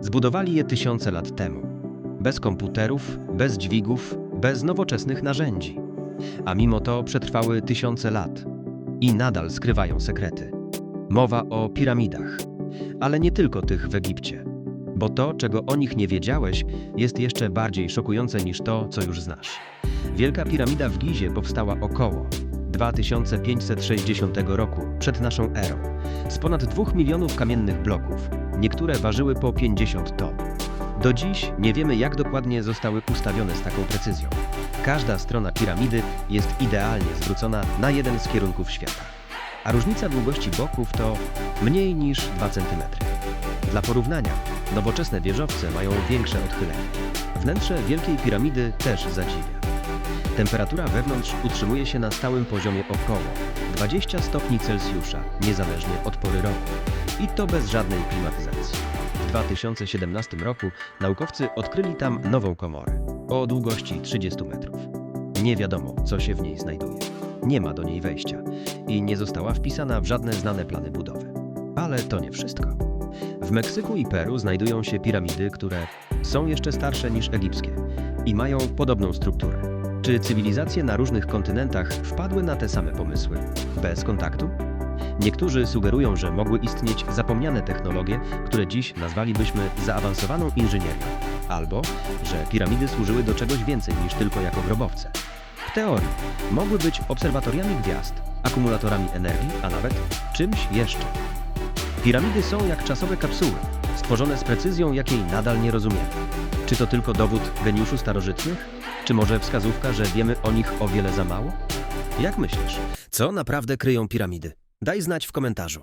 Zbudowali je tysiące lat temu. Bez komputerów, bez dźwigów, bez nowoczesnych narzędzi. A mimo to przetrwały tysiące lat i nadal skrywają sekrety. Mowa o piramidach, ale nie tylko tych w Egipcie. Bo to, czego o nich nie wiedziałeś, jest jeszcze bardziej szokujące niż to, co już znasz. Wielka piramida w Gizie powstała około 2560 roku przed naszą erą, z ponad 2 milionów kamiennych bloków. Niektóre ważyły po 50 ton. Do dziś nie wiemy, jak dokładnie zostały ustawione z taką precyzją. Każda strona piramidy jest idealnie zwrócona na jeden z kierunków świata, a różnica długości boków to mniej niż 2 cm. Dla porównania, nowoczesne wieżowce mają większe odchylenie. Wnętrze Wielkiej Piramidy też zadziwia. Temperatura wewnątrz utrzymuje się na stałym poziomie około 20 stopni Celsjusza, niezależnie od pory roku. I to bez żadnej klimatyzacji. W 2017 roku naukowcy odkryli tam nową komorę o długości 30 metrów. Nie wiadomo, co się w niej znajduje. Nie ma do niej wejścia i nie została wpisana w żadne znane plany budowy. Ale to nie wszystko. W Meksyku i Peru znajdują się piramidy, które są jeszcze starsze niż egipskie i mają podobną strukturę. Czy cywilizacje na różnych kontynentach wpadły na te same pomysły, bez kontaktu? Niektórzy sugerują, że mogły istnieć zapomniane technologie, które dziś nazwalibyśmy zaawansowaną inżynierią, albo że piramidy służyły do czegoś więcej niż tylko jako grobowce. W teorii mogły być obserwatoriami gwiazd, akumulatorami energii, a nawet czymś jeszcze. Piramidy są jak czasowe kapsuły, stworzone z precyzją, jakiej nadal nie rozumiemy. Czy to tylko dowód geniuszu starożytnych? Czy może wskazówka, że wiemy o nich o wiele za mało? Jak myślisz, co naprawdę kryją piramidy? Daj znać w komentarzu.